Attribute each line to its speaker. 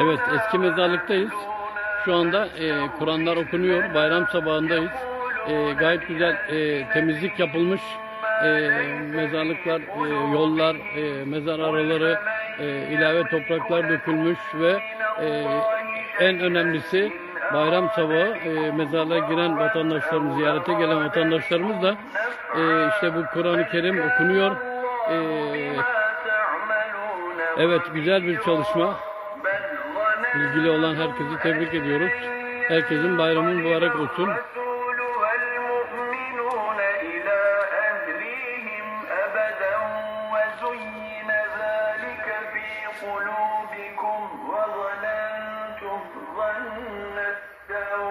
Speaker 1: Evet eski mezarlıktayız. Şu anda e, Kur'anlar okunuyor. Bayram sabahındayız. E, gayet güzel e, temizlik yapılmış. E, mezarlıklar, e, yollar, e, mezar araları, e, ilave topraklar dökülmüş ve e, en önemlisi bayram sabahı e, mezarlığa giren vatandaşlarımız, ziyarete gelen vatandaşlarımız da e, işte bu Kur'an-ı Kerim okunuyor. E, evet güzel bir çalışma İlgili olan herkesi tebrik ediyoruz. Herkesin bayramı mübarek olsun.
Speaker 2: الرسول والمؤمنون إلى أهليهم أبدا وزين ذلك في قلوبكم وظننتم ظن السوء